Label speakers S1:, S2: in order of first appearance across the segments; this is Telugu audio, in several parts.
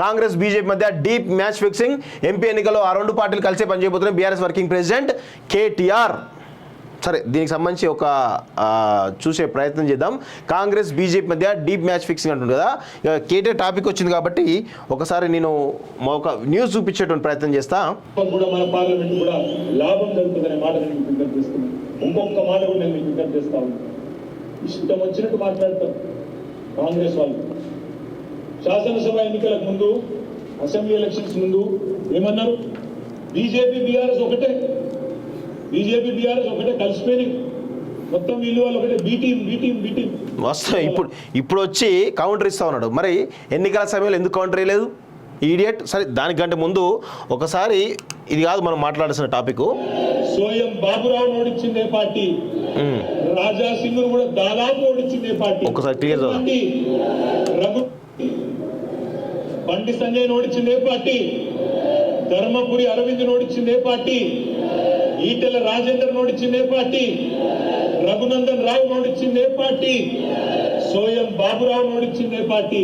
S1: కాంగ్రెస్ బీజేపీ మధ్య డీప్ మ్యాచ్ ఫిక్సింగ్. ఎంపీ ఎన్నికల్లో ఆ రెండు పార్టీలు కలిసే పనిచేయబోతున్నాయి. BRS working president KTR. సరే దీనికి సంబంధించి ఒక చూసే ప్రయత్నం చేద్దాం. కాంగ్రెస్ బీజేపీ మధ్య డీప్ మ్యాచ్ ఫిక్సింగ్ అంటుంది కదా. కేటీఆర్ టాపిక్ వచ్చింది కాబట్టి ఒకసారి నేను మా ఒక న్యూస్ చూపించేటువంటి ప్రయత్నం చేస్తా.
S2: ఇంకొక మాట కూడా నేను విజ్ఞప్తి చేస్తా ఇష్టం వచ్చినట్టు మాట్లాడతాం కాంగ్రెస్ వాళ్ళు. శాసనసభ ఎన్నికలకు ముందు అసెంబ్లీ ఎలక్షన్స్ ముందు ఏమన్నారు? బీజేపీ బీఆర్ఎస్ ఒకటే. బీజేపీ బీఆర్ఎస్ ఒకటే కలిసిపోయి మొత్తం వీళ్ళు వాళ్ళు ఒకటే. B team B team B team.
S1: వస్తా ఇప్పుడు ఇప్పుడు వచ్చి కౌంటర్ ఇస్తా ఉన్నాడు. మరి ఎన్నికల సమయంలో ఎందుకు కౌంటర్ వేయలేదు? ఈడియట్ సరే దానికంటే ముందు ఒకసారి ఇది కాదు మనం మాట్లాడాల్సిన టాపిక్.
S2: సోయం బాబురావు ఓడించిందే పార్టీ. రాజా సింగ్ కూడా దాదాపు ఓడించిందే పార్టీ. పార్టీ. రఘు బండి సంజయ్ ఓడించిందే పార్టీ. ధర్మపురి అరవింద్ ఓడించిందే పార్టీ. ఈటెల రాజేందర్ ఓడించిందే పార్టీ. రఘునందన్ రావు ఓడించిందే పార్టీ. సోయం బాబురావు ఓడించిందే పార్టీ.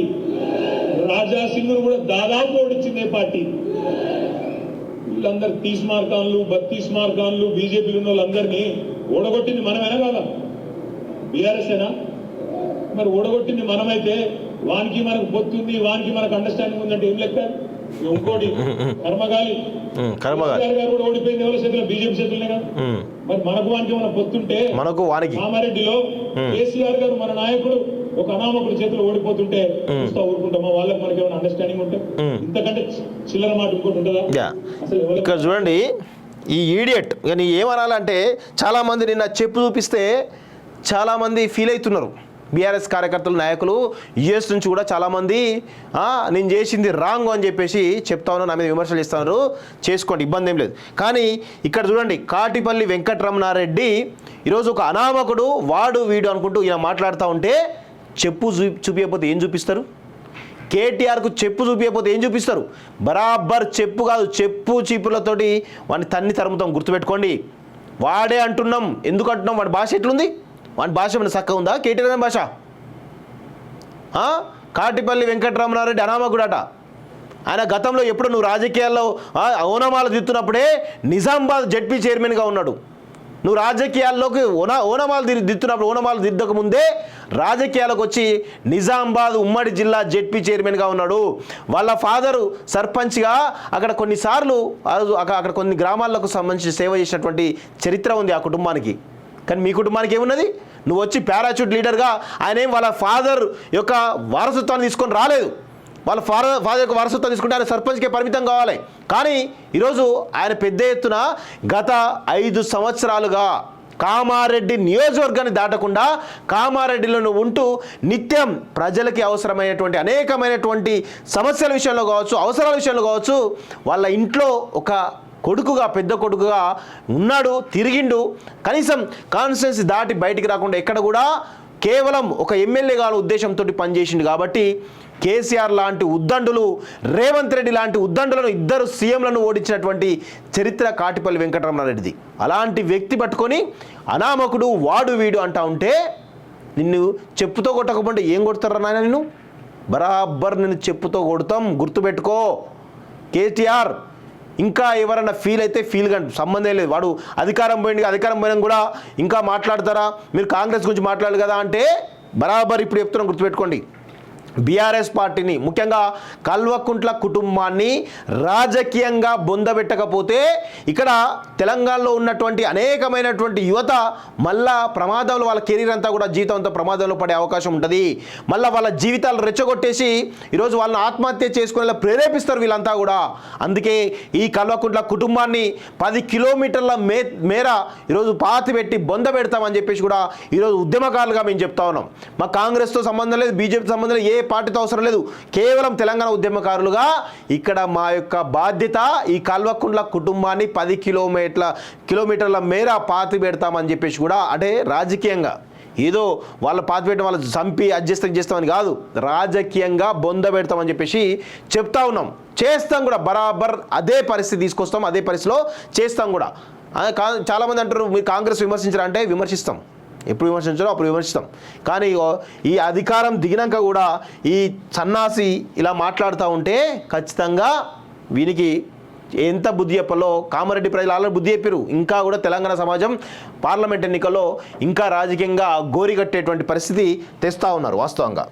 S2: రాజా సింగ్ కూడా దాదాపు ఓడించిందే పార్టీ. వీళ్ళందరు తీస్ మార్కాన్లు బత్తీస్ మార్కాన్లు బీజేపీలు ఉన్న వాళ్ళందరినీ ఓడగొట్టింది మనమేనా కాదా బీఆర్ఎస్ ఏనా? మరి ఓడగొట్టింది మనమైతే వానికి మనకు పొత్తుంది వానికి మనకు అండర్స్టాండింగ్ ఉందంటే ఏం లెక్క? ఇక ఇంకోటి కర్మగాలి. గారు కూడా ఓడిపోయింది ఎవరి చేతిలో? బీజేపీ చేతులనే కదా? మరి మనకు వానికి మన పొత్తుంటే
S1: మనకు వానికి.
S2: కామారెడ్డిలో కేసీఆర్ గారు మన నాయకుడు ఒక అనామకుడి చేతిలో ఓడిపోతుంటే చూస్తా ఊరుకుంటామా? వాళ్ళకి మనకి ఏమైనా అండర్స్టాండింగ్ ఉంటే? ఇంతకంటే చిల్లర మాట ఇంకోటి ఉంటుందా? అసలు
S1: ఇక్కడ చూడండి ఈ ఈడియట్ కానీ ఏమనాలంటే చాలామంది నిన్న చెప్పు చూపిస్తే చాలామంది ఫీల్ అవుతున్నారు. బీఆర్ఎస్ కార్యకర్తలు నాయకులు యుఎస్ నుంచి కూడా చాలామంది నేను చేసింది రాంగ్ అని చెప్పేసి చెప్తా ఉన్నారు నా మీద విమర్శలు ఇస్తున్నారు చేసుకోండి ఇబ్బంది ఏం లేదు. కానీ ఇక్కడ చూడండి కాటిపల్లి వెంకటరమణారెడ్డి ఈరోజు ఒక అనామకుడు వాడు వీడు అనుకుంటూ ఈయన మాట్లాడుతూ ఉంటే చెప్పు చూ చూపించకపోతే ఏం చూపిస్తారు? కేటీఆర్కు చెప్పు చూపించకపోతే ఏం చూపిస్తారు? బరాబర్ చెప్పు కాదు చెప్పు చీపులతోటి వాడిని తన్ని తరుముతాం గుర్తుపెట్టుకోండి. వాడే అంటున్నాం ఎందుకు అంటున్నాం వాడి భాష ఎట్లుంది? వాడి భాష ఏమైనా చక్క ఉందా? కేటీఆర్ అనే భాష? కాటిపల్లి వెంకటరమణారెడ్డి అనామకుడట. ఆయన గతంలో ఎప్పుడు నువ్వు రాజకీయాల్లో ఓనమాల ఓనమాలు దిత్తున్నప్పుడే నిజామాబాద్ జడ్పీ చైర్మన్గా ఉన్నాడు. నువ్వు రాజకీయాల్లోకి ఓన ఓనమాలు ది దిత్తున్నప్పుడు ఓనమాలు దిద్దక ముందే రాజకీయాలకు వచ్చి నిజామాబాద్ ఉమ్మడి జిల్లా జడ్పీ చైర్మన్గా ఉన్నాడు. వాళ్ళ ఫాదరు సర్పంచ్గా అక్కడ కొన్నిసార్లు అక్కడ అక్కడ కొన్ని గ్రామాలకు సంబంధించి సేవ చేసినటువంటి చరిత్ర ఉంది ఆ కుటుంబానికి. కానీ మీ కుటుంబానికి ఏమున్నది? నువ్వు వచ్చి పారాచూట్ లీడర్గా ఆయన ఏం వాళ్ళ ఫాదర్ యొక్క వారసత్వాన్ని తీసుకొని రాలేదు. వాళ్ళ ఫాదర్ ఫాదర్ యొక్క వారసత్వం తీసుకుంటే ఆయన సర్పంచ్కే పరిమితం కావాలి. కానీ ఈరోజు ఆయన పెద్ద ఎత్తున గత ఐదు సంవత్సరాలుగా కామారెడ్డి నియోజకవర్గాన్ని దాటకుండా కామారెడ్డిలో ఉంటూ నిత్యం ప్రజలకి అవసరమైనటువంటి అనేకమైనటువంటి సమస్యల విషయంలో కావచ్చు అవసరాల విషయంలో కావచ్చు వాళ్ళ ఇంట్లో ఒక కొడుకుగా పెద్ద కొడుకుగా ఉన్నాడు తిరిగిండు. కనీసం కాన్స్టిట్యున్సీ దాటి బయటికి రాకుండా ఎక్కడ కూడా కేవలం ఒక ఎమ్మెల్యే గారు ఉద్దేశంతో పనిచేసిండు కాబట్టి కేసీఆర్ లాంటి ఉద్దండులు రేవంత్ రెడ్డి లాంటి ఉద్దండులను ఇద్దరు సీఎంలను ఓడించినటువంటి చరిత్ర కాటిపల్లి వెంకటరమణారెడ్డిది. అలాంటి వ్యక్తి పట్టుకొని అనామకుడు వాడు వీడు అంటా ఉంటే నిన్ను చెప్పుతో కొట్టకపోతే ఏం కొడతారా నాయన నిన్ను? బరాబర్ నిన్ను చెప్పుతో కొడతాం. గుర్తుపెట్టుకో. కేటీఆర్ ఇంకా ఎవరైనా ఫీల్ అయితే ఫీల్ కానీ సంబంధం లేదు. వాడు అధికారం పోయింది అధికారం పోయినా కూడా ఇంకా మాట్లాడతారా? మీరు కాంగ్రెస్ గురించి మాట్లాడాలి కదా అంటే బరాబర్ ఇప్పుడు చెప్తున్నాం గుర్తుపెట్టుకోండి. బీఆర్ఎస్ పార్టీని ముఖ్యంగా కల్వకుంట్ల కుటుంబాన్ని రాజకీయంగా బొందబెట్టకపోతే ఇక్కడ తెలంగాణలో ఉన్నటువంటి అనేకమైనటువంటి యువత మళ్ళా ప్రమాదంలో వాళ్ళ కెరీర్ అంతా కూడా జీవితం అంతా ప్రమాదంలో పడే అవకాశం ఉంటుంది. మళ్ళీ వాళ్ళ జీవితాలు రెచ్చగొట్టేసి ఈరోజు వాళ్ళని ఆత్మహత్య చేసుకునేలా ప్రేరేపిస్తారు వీళ్ళంతా కూడా. అందుకే ఈ కల్వకుంట్ల కుటుంబాన్ని పది కిలోమీటర్ల మే మేర ఈరోజు పాతి పెట్టి బొంద పెడతామని చెప్పేసి కూడా ఈరోజు ఉద్యమకారులుగా మేము చెప్తా ఉన్నాం. మా కాంగ్రెస్తో సంబంధం లేదు బీజేపీతో సంబంధం లేదు ఏ పార్టీతో అవసరం లేదు. కేవలం తెలంగాణ ఉద్యమకారులుగా ఇక్కడ మా యొక్క బాధ్యత ఈ కల్వకుండ్ల కుటుంబాన్ని పది కిలోమీటర్ల కిలోమీటర్ల మేర పాతి పెడతామని చెప్పేసి కూడా అంటే రాజకీయంగా ఏదో వాళ్ళ పాతి పెట్టడం వాళ్ళు చంపి అడ్జస్ట్ చేస్తామని కాదు రాజకీయంగా బొంద పెడతామని చెప్పేసి చెప్తా ఉన్నాం. చేస్తాం కూడా. బరాబర్ అదే పరిస్థితి తీసుకొస్తాం. అదే పరిస్థితిలో చేస్తాం కూడా. కా- చాలామంది అంటారు మీరు కాంగ్రెస్ విమర్శించారంటే విమర్శిస్తాం. ఎప్పుడు విమర్శించాలో అప్పుడు విమర్శిస్తాం. కానీ ఈ అధికారం దిగినాక కూడా ఈ సన్నాసి ఇలా మాట్లాడుతూ ఉంటే ఖచ్చితంగా వీనికి ఎంత బుద్ధి చెప్పాలో కామారెడ్డి ప్రజలు ఆల్రెడీ బుద్ధి చెప్పారు ఇంకా కూడా తెలంగాణ సమాజం పార్లమెంట్ ఎన్నికల్లో ఇంకా రాజకీయంగా గోరిగట్టేటువంటి పరిస్థితి తెస్తూ ఉన్నారు వాస్తవంగా.